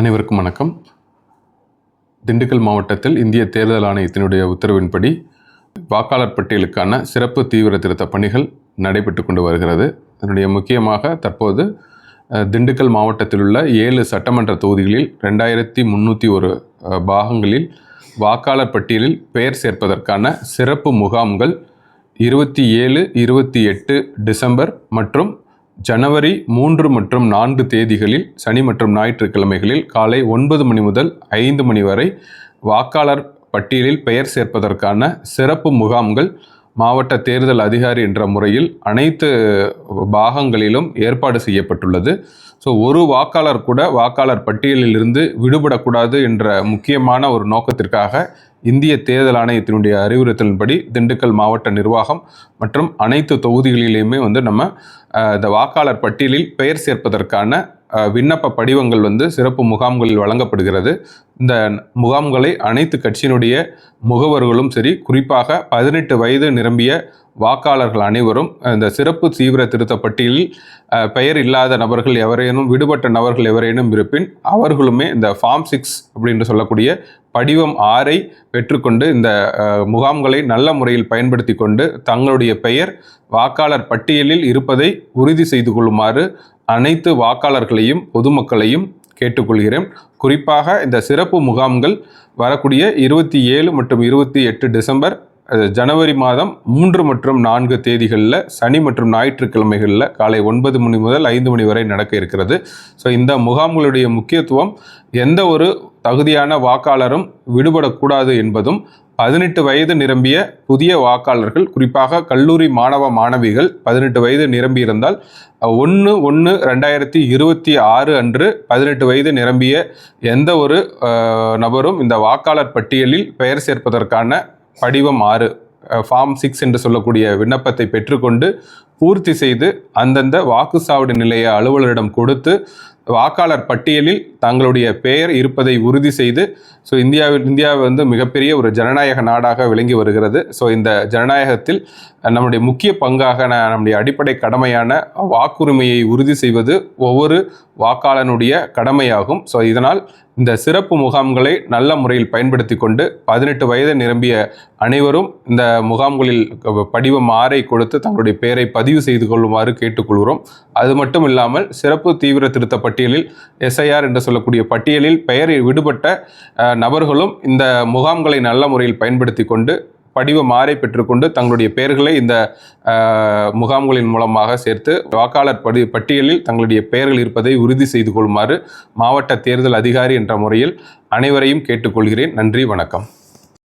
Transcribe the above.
அனைவருக்கும் வணக்கம். திண்டுக்கல் மாவட்டத்தில் இந்திய தேர்தல் ஆணையத்தினுடைய உத்தரவின்படி வாக்காளர் பட்டியலுக்கான சிறப்பு தீவிர திருத்த பணிகள் நடைபெற்று கொண்டு வருகிறது. இதனுடைய முக்கியமாக தற்போது திண்டுக்கல் மாவட்டத்தில் உள்ள ஏழு சட்டமன்ற தொகுதிகளில் ரெண்டாயிரத்தி முந்நூற்றி ஒரு பாகங்களில் வாக்காளர் பட்டியலில் பெயர் சேர்ப்பதற்கான சிறப்பு முகாம்கள் இருபத்தி ஏழு இருபத்தி எட்டு டிசம்பர் மற்றும் ஜனவரி மூன்று மற்றும் நான்கு தேதிகளில் சனி மற்றும் ஞாயிற்றுக்கிழமைகளில் காலை ஒன்பது மணி முதல் ஐந்து மணி வரை வாக்காளர் பட்டியலில் பெயர் சேர்ப்பதற்கான சிறப்பு முகாம்கள் மாவட்ட தேர்தல் அதிகாரி என்ற முறையில் அனைத்து பாகங்களிலும் ஏற்பாடு செய்யப்பட்டுள்ளது. ஸோ ஒரு வாக்காளர் கூட வாக்காளர் பட்டியலில் இருந்து விடுபடக்கூடாது என்ற முக்கியமான ஒரு நோக்கத்திற்காக இந்திய தேர்தல் ஆணையத்தினுடைய அறிவுறுத்தலின்படி திண்டுக்கல் மாவட்ட நிர்வாகம் மற்றும் அனைத்து தொகுதிகளிலையுமே வந்து நம்ம இந்த வாக்காளர் பட்டியலில் பெயர் சேர்ப்பதற்கான விண்ணப்ப படிவங்கள் வந்து சிறப்பு முகாம்களில் வழங்கப்படுகிறது. இந்த முகாம்களை அனைத்து கட்சியினுடைய முகவர்களும் சரி குறிப்பாக பதினெட்டு வயது நிரம்பிய வாக்காளர்கள் அனைவரும் இந்த சிறப்பு தீவிர திருத்த பட்டியலில் பெயர் இல்லாத நபர்கள் எவரேனும் விடுபட்ட நபர்கள் எவரேனும் இருப்பின் அவர்களுமே இந்த ஃபார்ம் சிக்ஸ் அப்படின்னு சொல்லக்கூடிய படிவம் ஆறை பெற்றுக்கொண்டு இந்த முகாம்களை நல்ல முறையில் பயன்படுத்தி கொண்டு தங்களுடைய பெயர் வாக்காளர் பட்டியலில் இருப்பதை உறுதி செய்து கொள்ளுமாறு அனைத்து வாக்காளர்களையும் பொதுமக்களையும் கேட்டுக்கொள்கிறேன். குறிப்பாக இந்த சிறப்பு முகாம்கள் வரக்கூடிய இருபத்தி ஏழு மற்றும் இருபத்தி எட்டு டிசம்பர் ஜனவரி மாதம் மூன்று மற்றும் நான்கு தேதிகளில் சனி மற்றும் ஞாயிற்றுக்கிழமைகளில் காலை ஒன்பது மணி முதல் ஐந்து மணி வரை நடக்க இருக்கிறது. ஸோ இந்த முகாம்களுடைய முக்கியத்துவம் எந்த ஒரு தகுதியான வாக்காளரும் விடுபடக்கூடாது என்பதும் பதினெட்டு வயது நிரம்பிய புதிய வாக்காளர்கள் குறிப்பாக கல்லூரி மாணவ மாணவிகள் பதினெட்டு வயது நிரம்பியிருந்தால் ஒன்று ஒன்று ரெண்டாயிரத்தி இருபத்தி ஆறு அன்று பதினெட்டு வயது நிரம்பிய எந்த ஒரு நபரும் இந்த வாக்காளர் பட்டியலில் பெயர் சேர்ப்பதற்கான படிவம் ஆறு ஃபார்ம் சிக்ஸ் என்று சொல்லக்கூடிய விண்ணப்பத்தை பெற்றுக்கொண்டு பூர்த்தி செய்து அந்தந்த வாக்குச்சாவடி நிலைய அலுவலரிடம் கொடுத்து வாக்காளர் பட்டியலில் தங்களுடைய பெயர் இருப்பதை உறுதி செய்து ஸோ இந்தியாவில் இந்தியா வந்து மிகப்பெரிய ஒரு ஜனநாயக நாடாக விளங்கி வருகிறது. ஸோ இந்த ஜனநாயகத்தில் நம்முடைய முக்கிய பங்காக நம்முடைய அடிப்படை கடமையான வாக்குரிமையை உறுதி செய்வது ஒவ்வொரு வாக்காளனுடைய கடமையாகும். ஸோ இதனால் இந்த சிறப்பு முகாம்களை நல்ல முறையில் பயன்படுத்தி கொண்டு பதினெட்டு வயது நிரம்பிய அனைவரும் இந்த முகாம்களில் படிவம் ஆறை கொடுத்து தங்களுடைய பெயரை பதிவு செய்து கொள்ளுமாறு கேட்டுக்கொள்கிறோம். அது மட்டும் இல்லாமல் சிறப்பு தீவிர திருத்த பட்டியலில் எஸ்ஐஆர் என்று சொல்லக்கூடிய பட்டியலில் பெயர் விடுபட்ட நபர்களும் இந்த முகாம்களை நல்ல முறையில் பயன்படுத்தி கொண்டு படிவம் மாறை பெற்றுக்கொண்டு தங்களுடைய பெயர்களை இந்த முகாம்களின் மூலமாக சேர்த்து வாக்காளர் படி பட்டியலில் தங்களுடைய பெயர்கள் இருப்பதை உறுதி செய்து கொள்ளுமாறு மாவட்ட தேர்தல் அதிகாரி என்ற முறையில் அனைவரையும் கேட்டுக்கொள்கிறேன். நன்றி வணக்கம்.